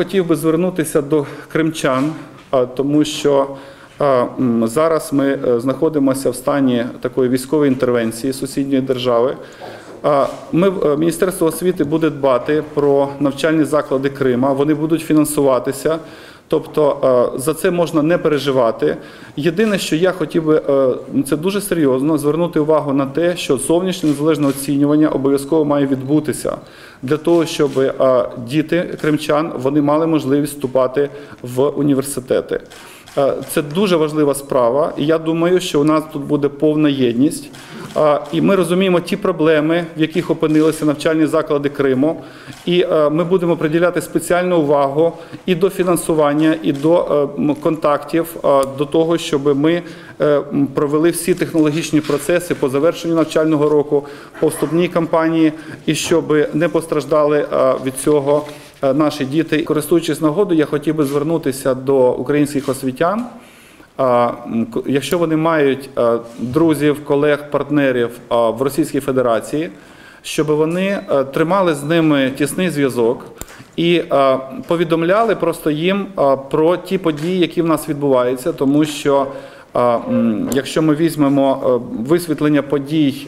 Хотів би звернутися до кримчан, тому що зараз ми е, знаходимося в стані такої військової інтервенції сусідньої держави. Ми, е, Міністерство освіти буде дбати про навчальні заклади Крима, вони будуть фінансуватися. Тобто е, за це можна не переживати. Єдине, що я хотів би е, це дуже серйозно звернути увагу на те, що зовнішнє незалежне оцінювання обов'язково має відбутися для того, щоб е, діти кримчан вони мали можливість вступати в університети. Це дуже важлива справа, і я думаю, що у нас тут буде повна єдність. І ми розуміємо ті проблеми, в яких опинилися навчальні заклади Криму. І е, ми будемо приділяти спеціальну увагу і до фінансування, і до е, контактів, е, до того, щоб ми провели всі технологічні процеси по завершенню навчального року, по вступній кампанії, і щоб не постраждали від цього наші діти. Користуючись нагодою, я хотів би звернутися до українських освітян. Якщо вони мають друзів, колег, партнерів в Російській Федерації, щоб вони тримали з ними тісний зв'язок і повідомляли просто їм про ті події, які в нас відбуваються, тому що якщо ми візьмемо висвітлення подій.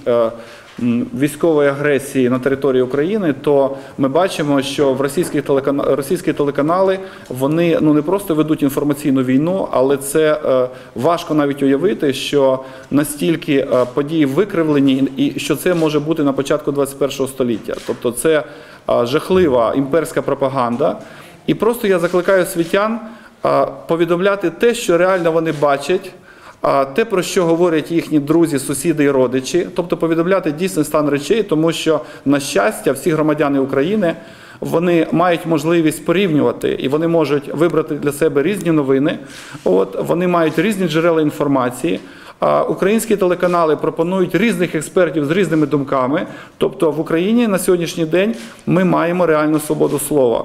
Військової агресії на території України, то ми бачимо, що в російських телекана- російські телеканали вони ну не просто ведуть інформаційну війну, але це е, важко навіть уявити, що настільки е, події викривлені, і що це може бути на початку 21 століття. Тобто, це е, жахлива імперська пропаганда. І просто я закликаю світян повідомляти те, що реально вони бачать. А те, про що говорять їхні друзі, сусіди і родичі, тобто повідомляти дійсний стан речей, тому що, на щастя, всі громадяни України вони мають можливість порівнювати і вони можуть вибрати для себе різні новини. От вони мають різні джерела інформації. Українські телеканали пропонують різних експертів з різними думками. Тобто в Україні на сьогоднішній день ми маємо реальну свободу слова.